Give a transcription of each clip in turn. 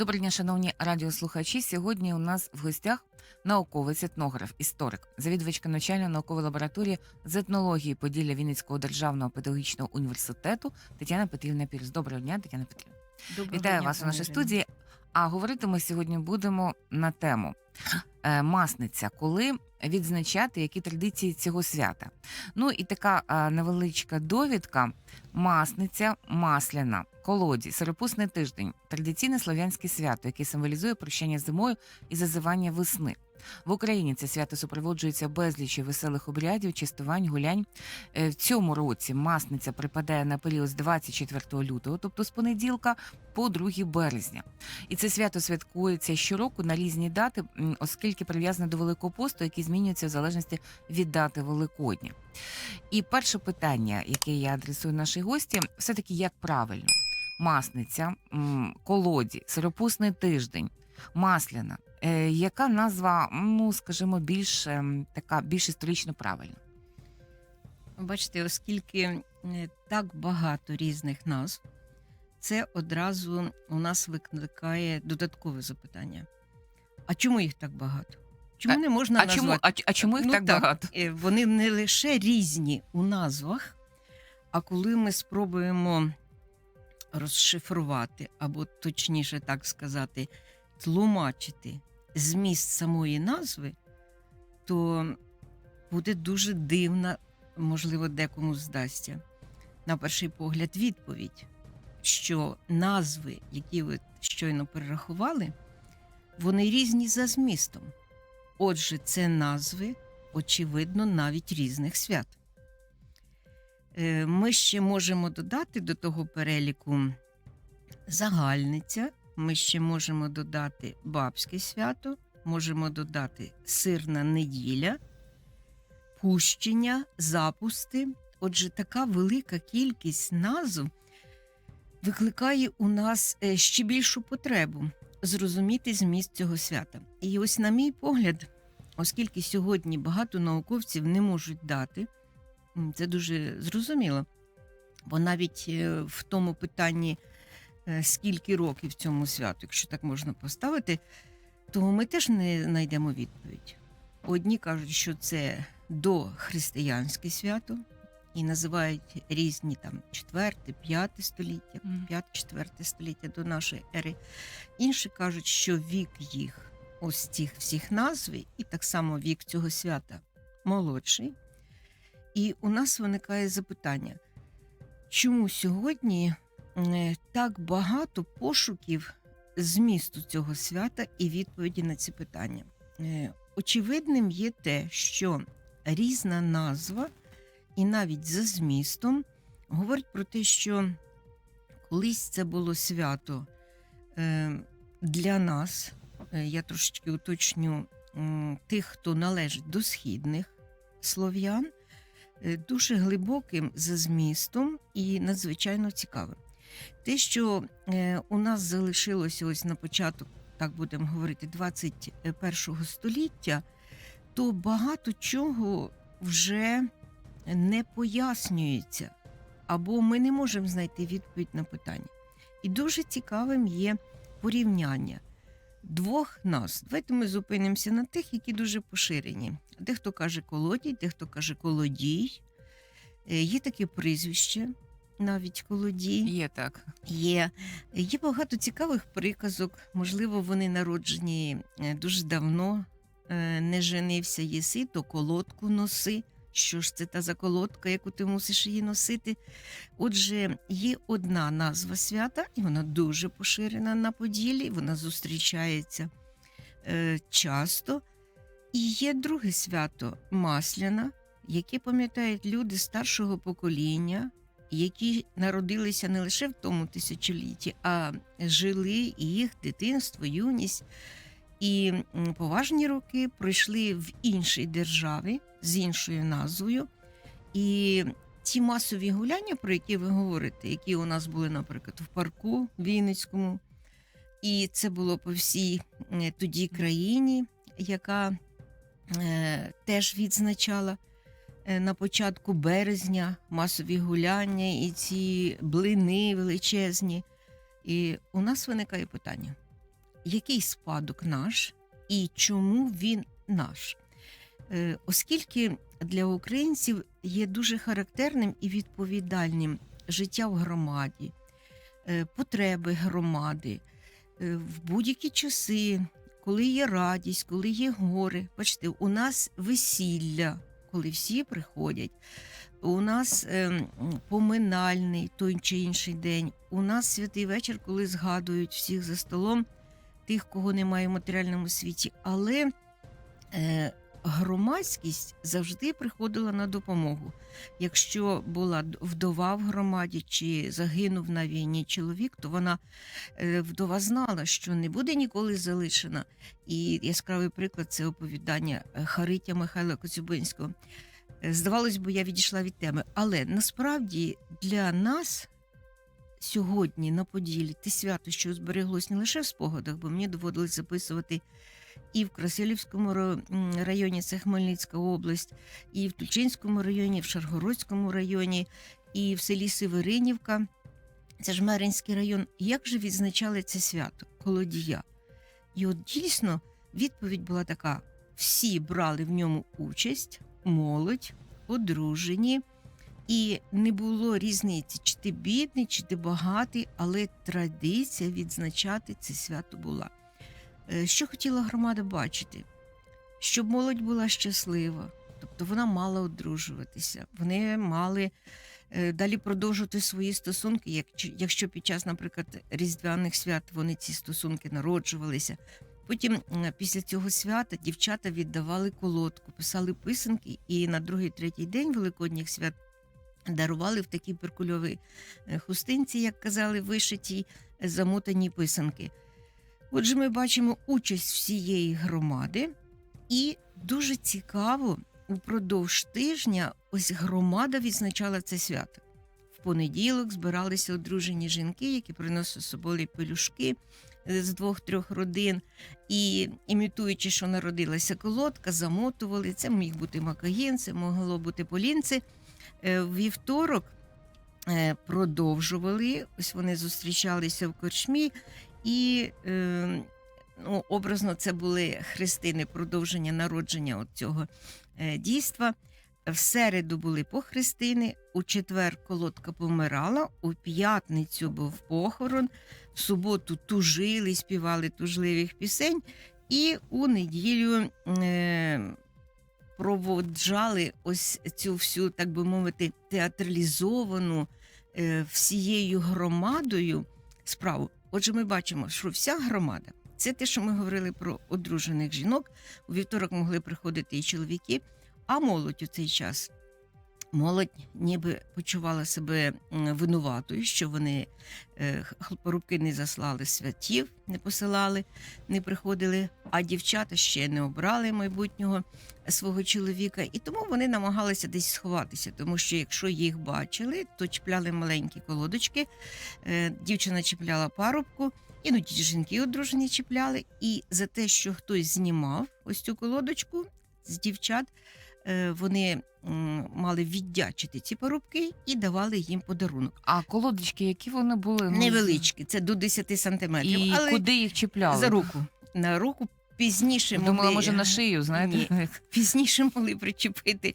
Доброго дня, шановні радіослухачі. Сьогодні у нас в гостях науковець, етнограф, історик, завідувачка навчально-наукової лабораторії з етнології Поділля Вінницького державного педагогічного університету Тетяна Петрівна Пірс. Доброго дня, Тетяна Петрівна. Доброго Вітаю дня, вас у нашій студії. А говорити ми сьогодні будемо на тему масниця, коли відзначати які традиції цього свята. Ну і така е, невеличка довідка: масниця, масляна, колоді, сиропусний тиждень, традиційне слов'янське свято, яке символізує прощання зимою і зазивання весни. В Україні це свято супроводжується безліччю веселих обрядів, частувань, гулянь. Е, В цьому році масниця припадає на період з 24 лютого, тобто з понеділка, по 2 березня. І це свято святкується щороку на різні дати, оскільки прив'язане до Великого посту, який змінюється в залежності від дати Великодня. І перше питання, яке я адресую нашій гості, все-таки як правильно: масниця, колоді, сиропусний тиждень, масляна. Е, яка назва, ну скажімо, більш ем, така більш історично правильна? Бачите, оскільки е, так багато різних назв, це одразу у нас викликає додаткове запитання. А чому їх так багато? Чому не можна А чому, а, ч- а чому їх Ну, так, так. багато? Е, Вони не лише різні у назвах, а коли ми спробуємо розшифрувати, або точніше так сказати, тлумачити зміст самої назви, то буде дуже дивна, можливо, декому здасться, на перший погляд, відповідь, що назви, які ви щойно перерахували, вони різні за змістом. Отже, це назви, очевидно, навіть різних свят. Е, Ми ще можемо додати до того переліку загальниця, ми ще можемо додати бабське свято, можемо додати сирна неділя, пущення, запусти. Отже, така велика кількість назв викликає у нас е, ще більшу потребу зрозуміти зміст цього свята. І ось, на мій погляд, оскільки сьогодні багато науковців не можуть дати, це дуже зрозуміло. Бо навіть е, в тому питанні, скільки років цьому святу, якщо так можна поставити, то ми теж не знайдемо відповідь. Одні кажуть, що це дохристиянське свято, і називають різні там 4, 5 століття, 5-4 століття до нашої ери. Інші кажуть, що вік їх ось цих всіх назв, і так само вік цього свята молодший. І у нас виникає запитання, чому сьогодні е, так багато пошуків змісту цього свята і відповіді на ці питання? Е, Очевидним є те, що різна назва, і навіть за змістом, говорить про те, що колись це було свято е, для нас, е, я трошечки уточню, тих, хто належить до східних слов'ян, е, дуже глибоким за змістом і надзвичайно цікавим. Те, що е, у нас залишилося ось на початок, так будемо говорити, 21 століття, то багато чого вже не пояснюється, або ми не можемо знайти відповідь на питання. І дуже цікавим є порівняння двох назв. Давайте ми зупинимося на тих, які дуже поширені. Дехто каже колодій, дехто каже колодій. Е, Є таке прізвище, навіть колодій. Є так. Є, є багато цікавих приказок. Можливо, вони народжені е, дуже давно. Е, Не женився єси, то колодку носи. Що ж це та за колодка, яку ти мусиш її носити? Отже, є одна назва свята, і вона дуже поширена на Поділлі, вона зустрічається е, часто. І є друге свято Масляна, яке пам'ятають люди старшого покоління, які народилися не лише в тому тисячолітті, а жили і їх дитинство, юність. І поважні роки пройшли в іншій державі з іншою назвою. І ті масові гуляння, про які ви говорите, які у нас були, наприклад, в парку Вінницькому, і це було по всій тоді країні, яка е, теж відзначала на початку березня масові гуляння і ці блини величезні. І у нас виникає питання: який спадок наш і чому він наш. Е, Оскільки для українців є дуже характерним і відповідальним життя в громаді, е, потреби громади е, в будь-які часи, коли є радість, коли є горе. Бачите, у нас весілля, коли всі приходять. У нас е, поминальний той чи інший день. У нас святий вечір, коли згадують всіх за столом, тих, кого немає в матеріальному світі. Але е, громадськість завжди приходила на допомогу. Якщо була вдова в громаді чи загинув на війні чоловік, то вона е, вдова знала, що не буде ніколи залишена. І яскравий приклад це оповідання е, Харитя Михайла Коцюбинського. Е, Здавалось би, я відійшла від теми, але насправді для нас сьогодні на Поділі те свято, що збереглось не лише в спогадах, бо мені доводилось записувати і в Красилівському районі, це Хмельницька область, і в Тульчинському районі, і в Шаргородському районі, і в селі Северинівка. Це ж Меринський район. Як же відзначали це свято? Колодія. І от дійсно відповідь була така: всі брали в ньому участь, молодь, одружені, і не було різниці, чи ти бідний, чи ти багатий, але традиція відзначати це свято була. Е, Що хотіла громада бачити? Щоб молодь була щаслива, тобто вона мала одружуватися, вони мали е, далі продовжувати свої стосунки, якщо під час, наприклад, різдвяних свят вони ці стосунки народжувалися. Потім після цього свята дівчата віддавали колодку, писали писанки, і на другий третій день великодніх свят дарували в такій перкульовій е, хустинці, як казали, вишитій, замотані писанки. Отже, ми бачимо участь всієї громади, і дуже цікаво, упродовж тижня ось громада відзначала це свято. В понеділок збиралися одружені жінки, які приносили з собою пелюшки е, з двох-трьох родин, і імітуючи, що народилася колодка, замотували. Це міг бути макаген, це могло бути полінце. Е, вівторок е, продовжували. Ось вони зустрічалися в корчмі, і е, ну, образно це були хрестини продовження народження от цього е, дійства. В середу були похрестини, у четвер колодка помирала, у п'ятницю був похорон, в суботу тужили, співали тужливих пісень, і у неділю е, проводжали ось цю всю, так би мовити, театралізовану е, всією громадою справу. Отже, ми бачимо, що вся громада це те, що ми говорили про одружених жінок. У вівторок могли приходити і чоловіки, а молодь у цей час. Молодь ніби почувала себе винуватою, що вони е, х- порубки не заслали святів, не посилали, не приходили, а дівчата ще не обрали майбутнього свого чоловіка, і тому вони намагалися десь сховатися, тому що якщо їх бачили, то чіпляли маленькі колодочки, е, дівчина чіпляла парубку, іноді жінки одружені чіпляли, і за те, що хтось знімав ось цю колодочку з дівчат, вони мали віддячити ці парубки і давали їм подарунок. А колодочки, які вони були? Ну, Невеличкі, це до 10 сантиметрів, І але куди їх чіпляли? за руку. На руку пізніше Думала, може на шию, знаєте? пізніше могли причепити.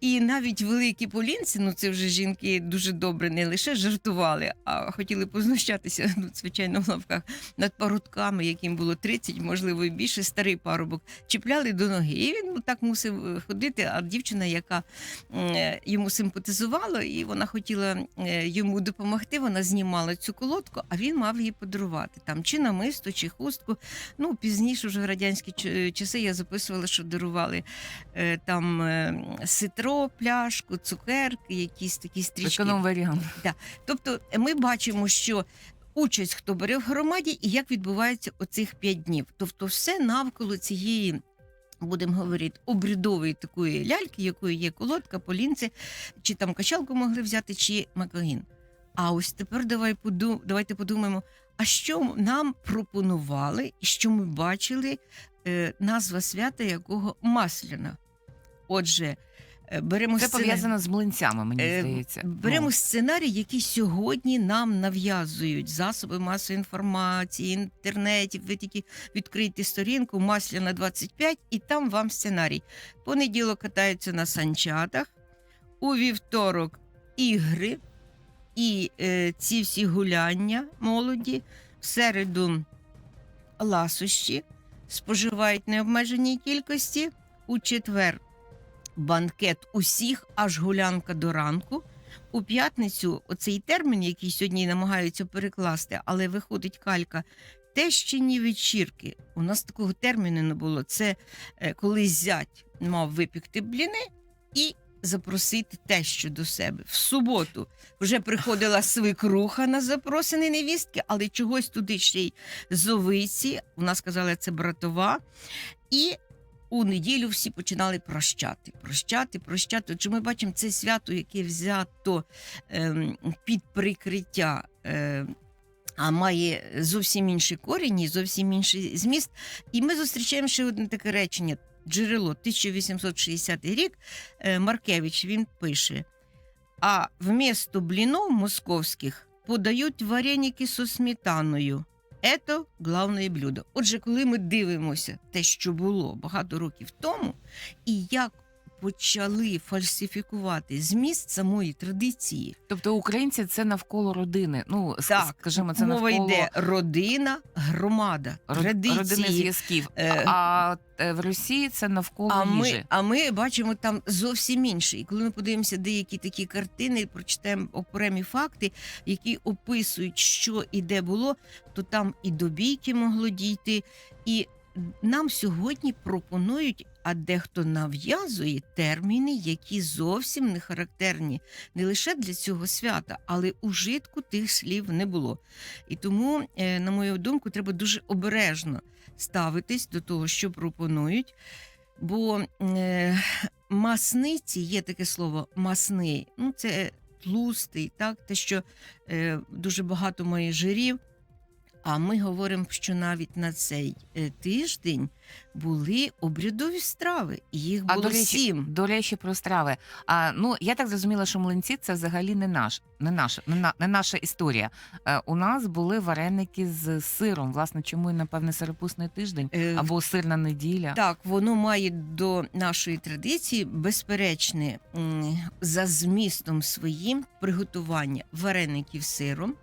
І навіть великі полінці, ну це вже жінки дуже добре не лише жартували, а хотіли познущатися, ну, звичайно, в лавках над парубками, яким було 30, можливо, і більше, старий парубок, чіпляли до ноги. І він так мусив е, ходити. А дівчина, яка е, йому симпатизувала, і вона хотіла е, йому допомогти, вона знімала цю колодку, а він мав її подарувати там чи намисто, чи хустку. Ну, пізніше, вже радянські часи, я записувала, що дарували е, там е, ситро, пляшку, цукерки, якісь такі стрічки. Економ варіант. Тобто ми бачимо, що участь хто бере в громаді і як відбувається оцих п'ять днів. Тобто, все навколо цієї. Будемо говорити, обрядової такої ляльки, якою є колодка, полінце, чи там качалку могли взяти, чи макагін. А ось тепер давай давайте подумаємо, а що нам пропонували і що ми бачили, е, назва свята якого Масляна. Отже, Е, Беремо Це сцена- пов'язано з млинцями, мені Е, здається. Беремо Ну, сценарій, який сьогодні нам нав'язують засоби масової інформації, інтернеті. Ви тільки відкрийте сторінку Масляна 25, і там вам сценарій. Понеділок катаються на санчатах, у вівторок ігри і е, ці всі гуляння молоді, в середу ласощі споживають необмеженій кількості, у четвер банкет усіх, аж гулянка до ранку. У п'ятницю оцей термін, який сьогодні намагаються перекласти, але виходить калька. Тещині вечірки. У нас такого терміну не було. Це е, коли зять мав випікти бліни і запросити тещу до себе. В суботу вже приходила свекруха на запросини невістки, але чогось туди ще й зовиці. У нас казали, це братова. І у неділю всі починали прощати, прощати, прощати. Отже, ми бачимо це свято, яке взято ем, під прикриття. Е, а має зовсім інший корінь і зовсім інший зміст. І ми зустрічаємо ще одне таке речення: джерело 1860 рік. е, Маркевич він пише: а вмісто блінов московських подають вареники со сметаною. Ето главне блюдо. Отже, коли ми дивимося те, що було багато років тому, і як почали фальсифікувати зміст самої традиції, Тобто українці це навколо родини. Ну, Так, скажімо, це мова навколо йде родина, громада, традиції. родинних зв'язків. Е, А е, в Росії це навколо А їжі. ми, а ми бачимо там зовсім інше. І коли ми подивимося деякі такі картини, прочитаємо окремі факти, які описують, що і де було, то там і до бійки могло дійти. І нам сьогодні пропонують, а дехто нав'язує терміни, які зовсім не характерні не лише для цього свята, але у житку тих слів не було. І тому, е, на мою думку, треба дуже обережно ставитись до того, що пропонують. Бо е, масниці є таке слово масний. Ну, це тлустий, так, те, що е, дуже багато має жирів. А ми говоримо, що навіть на цей е, тиждень були обрядові страви, і їх А було до речі, сім. до речі, про страви. А ну я так зрозуміла, що млинці це взагалі не наш, не наша, не, на, не наша історія. Е, у нас були вареники з сиром. Власне, чому і напевне сиропусний тиждень Е, або сирна неділя. Так, воно має до нашої традиції безперечне за змістом своїм приготування вареників з сиром,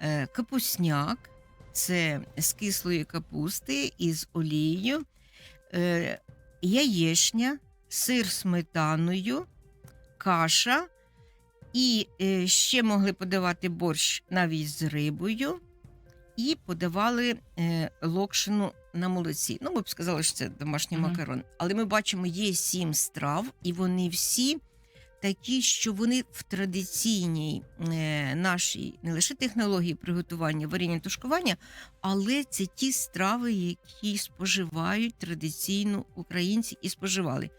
е, капусняк, це з кислої капусти із олією, е, яєшня, сир сметаною, каша. І е, ще могли подавати борщ навіть з рибою, і подавали е, локшину на молоці. Ну, ми б сказали, що це домашній Мгм. макарон. Але ми бачимо, є сім страв, і вони всі такі, що вони в традиційній е, нашій не лише технології приготування, варіння тушкування, але це ті страви, які споживають традиційно українці і споживали.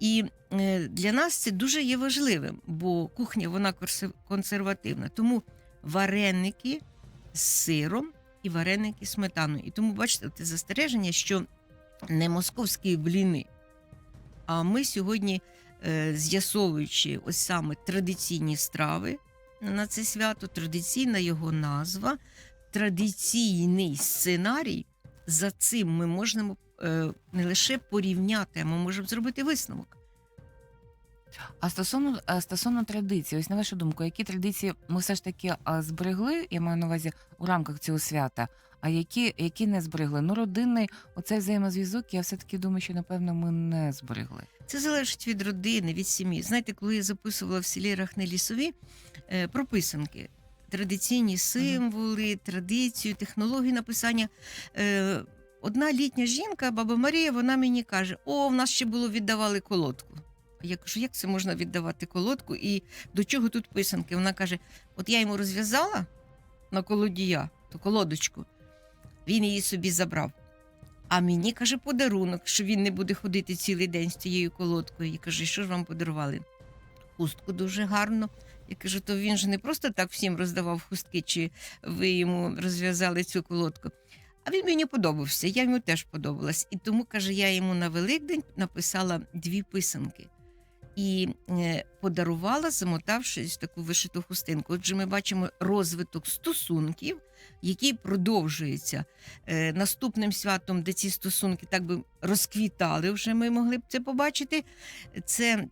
І е, для нас це дуже є важливим, бо кухня вона консервативна. Тому вареники з сиром і вареники з сметаною. І тому бачите, це застереження, що не московські бліни. А ми сьогодні, з'ясовуючи ось саме традиційні страви на це свято, традиційна його назва, традиційний сценарій. За цим ми можемо е, не лише порівняти, а ми можемо зробити висновок. А стосовно е, стосовно традицій, ось на вашу думку, які традиції ми все ж таки а, зберегли, я маю на увазі у рамках цього свята, а які, які не зберегли? Ну, родинний оцей взаємозв'язок, я все-таки думаю, що напевно ми не зберегли. Це залежить від родини, від сім'ї. Знаєте, коли я записувала в селі Рахне Лісові е, про писанки, традиційні символи, традицію, технології написання. Е, одна літня жінка, баба Марія, вона мені каже: О, в нас ще було віддавали колодку. Я кажу, як це можна віддавати колодку? І до чого тут писанки? Вона каже: От я йому розв'язала на колодія ту колодочку, він її собі забрав. А мені каже подарунок, що він не буде ходити цілий день з цією колодкою. І каже, що ж вам подарували? Хустку дуже гарно. Я кажу, то він же не просто так всім роздавав хустки, чи ви йому розв'язали цю колодку. А він мені подобався, я йому теж подобалась. І тому, каже, я йому на Великдень написала дві писанки. І е, подарувала, замотавшись таку вишиту хустинку. Отже, ми бачимо розвиток стосунків, який продовжується Е, наступним святом, де ці стосунки так би розквітали, вже ми могли б це побачити. Це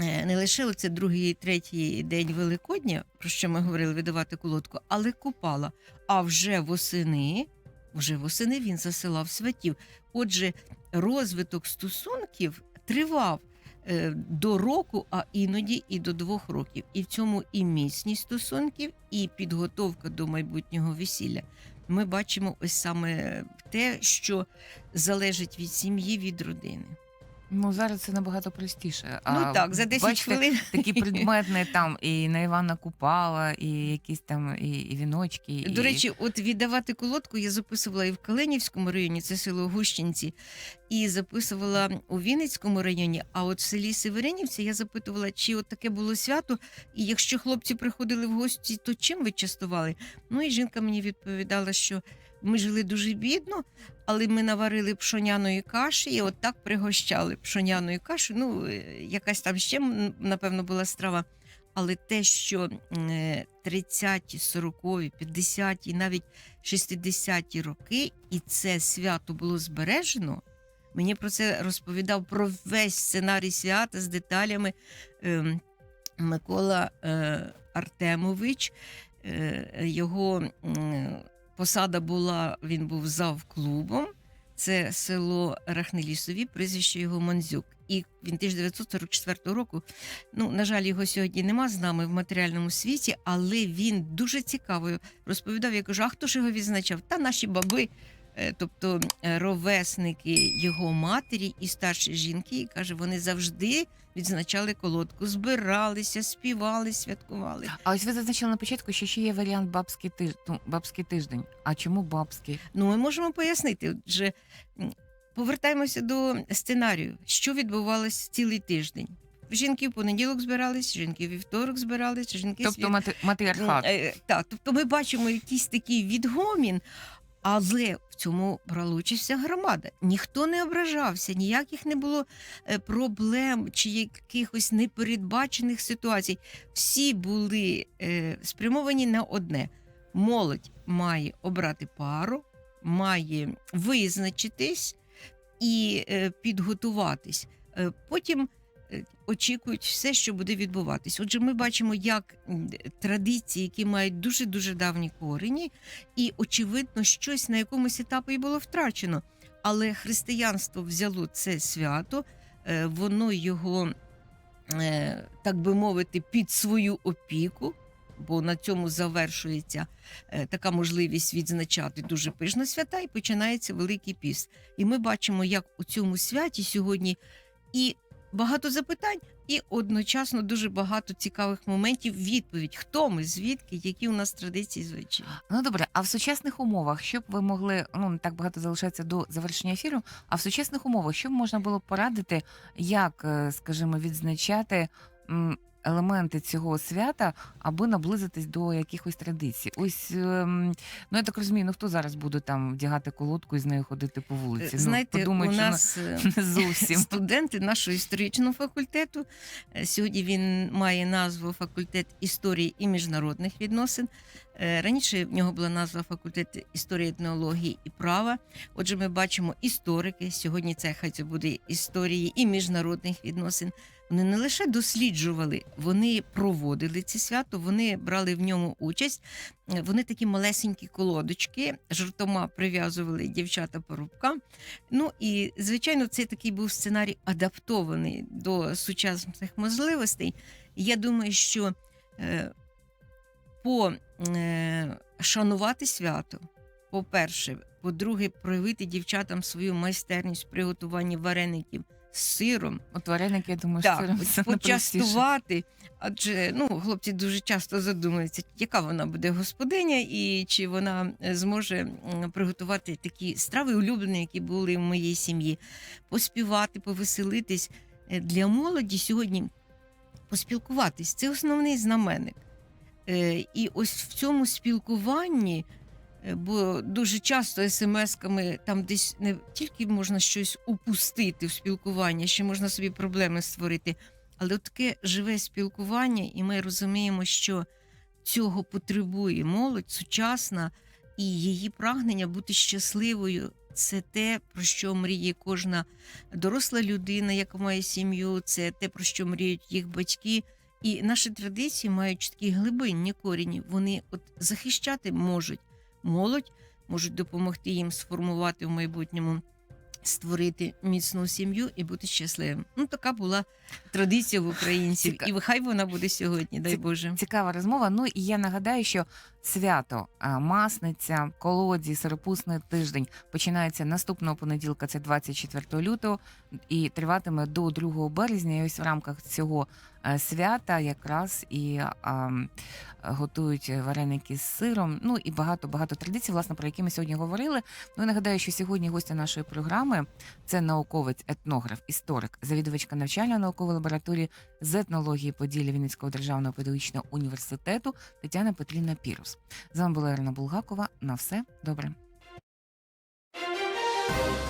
е, не лише оце другий, третій день Великодня, про що ми говорили, видавати колодку, але Купала. А вже восени, вже восени він засилав святів. Отже, розвиток стосунків тривав до року, а іноді і до двох років. І в цьому і міцність стосунків, і підготовка до майбутнього весілля. Ми бачимо ось саме те, що залежить від сім'ї, від родини. Ну зараз це набагато простіше. А, ну так, за 10 бачите, хвилин. Такі предметні там і на Івана Купала, і якісь там і, і віночки. До і... речі, от віддавати колодку я записувала і в Калинівському районі, це село Гущинці, і записувала у Вінницькому районі. А от в селі Северинівці я запитувала, чи от таке було свято, і якщо хлопці приходили в гості, то чим ви частували? Ну і жінка мені відповідала, що ми жили дуже бідно, але ми наварили пшоняної каші і от так пригощали пшоняної каші. Ну, е, якась там ще, напевно, була страва. Але те, що е, 30-ті, 40-ві, 50-ті, навіть 60-ті роки, і це свято було збережено. Мені про це розповідав про весь сценарій свята з деталями е, Микола е, Артемович. Е, його посада була, він був завклубом. Це село Рахнелісові, прізвище його Манзюк. І він 1944 року. Ну, на жаль, його сьогодні нема з нами в матеріальному світі, але він дуже цікаво розповідав. Я кажу, а хто ж його відзначав? Та наші баби, тобто е, ровесники його матері і старші жінки. І каже, вони завжди відзначали колодку, збиралися, співали, святкували. А ось ви зазначили на початку, що ще є варіант бабський тиж... ну, бабський тиждень. А чому бабський? Ну, ми можемо пояснити. Отже, повертаємося до сценарію, що відбувалося цілий тиждень. Жінки в понеділок збирались, жінки в вівторок збирались, жінки Тобто свят- мати... матріархат. Е, е, Так, тобто ми бачимо якийсь такий відгомін, але в цьому брала участь громада. Ніхто не ображався, ніяких не було е, проблем чи якихось непередбачених ситуацій. Всі були е, спрямовані на одне: молодь має обрати пару, має визначитись і е, підготуватись. Потім очікують все, що буде відбуватись. Отже, ми бачимо, як традиції, які мають дуже дуже давні корені, і очевидно, щось на якомусь етапі було втрачено. Але християнство взяло це свято, е, воно його, е, так би мовити, під свою опіку. Бо на цьому завершується е, така можливість відзначати дуже пишно свята, і починається Великий піст. І ми бачимо, як у цьому святі сьогодні і багато запитань, і одночасно дуже багато цікавих моментів. Відповідь, хто ми, звідки, які у нас традиції звичаї. Ну добре, а в сучасних умовах, щоб ви могли, ну не так багато залишається до завершення ефіру. А в сучасних умовах, що можна було порадити, як, е, скажімо, відзначати елементи цього свята, аби наблизитись до якихось традицій? Ось ем, ну я так розумію, ну хто зараз буде там вдягати колодку і з нею ходити по вулиці? Е, Знаєте, ну, подумають, у нас е, ну, не зовсім. студенти нашого історичного факультету. Е, Сьогодні він має назву факультет історії і міжнародних відносин. Е, Раніше в нього була назва факультет історії, етнології і права. Отже, ми бачимо історики. Сьогодні це хай це буде історії і міжнародних відносин. Вони не лише досліджували, вони проводили це свято, вони брали в ньому участь. Вони такі малесенькі колодочки жартома прив'язували дівчата по рубкам. Ну і звичайно, це такий був сценарій адаптований до сучасних можливостей. Я думаю, що е, по е, шанувати свято, по-перше, по-друге, проявити дівчатам свою майстерність в приготуванні вареників з сиром, От вареники, я думаю, так, що це найпростіше. почастувати. Адже ну, хлопці дуже часто задумуються, яка вона буде господиня, і чи вона е, зможе м, приготувати такі страви улюблені, які були в моїй сім'ї, поспівати, повеселитись Е, для молоді сьогодні. Поспілкуватись це основний знаменник. Е, І ось в цьому спілкуванні, бо дуже часто смс-ками там десь не тільки можна щось упустити в спілкуванні, ще можна собі проблеми створити. Але таке живе спілкування, і ми розуміємо, що цього потребує молодь сучасна, і її прагнення бути щасливою. Це те, про що мріє кожна доросла людина, яка має сім'ю, це те, про що мріють їх батьки. І наші традиції мають такі глибинні корені. Вони от захищати можуть молодь, можуть допомогти їм сформувати в майбутньому, створити міцну сім'ю і бути щасливим. Ну, така була традиція в українців, Цікав... і хай вона буде сьогодні, дай Боже. Цікава розмова. Ну і я нагадаю, що свято Масниця, колоді, сиропусний тиждень починається наступного понеділка, це 24 лютого, і триватиме до 2 березня. І ось в рамках цього е, свята якраз і а, готують вареники з сиром. Ну і багато багато традицій, власне, про які ми сьогодні говорили. Ну і нагадаю, що сьогодні гостя нашої програми це науковець, етнограф, історик, завідувачка навчально-наукової лабораторії з етнології Поділля Вінницького державного педагогічного університету Тетяна Петрівна Пірус. З вами була Ірина Булгакова. На все добре.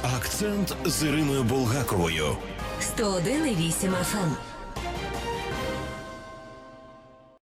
Акцент з Іриною Булгаковою. 101,8 FM.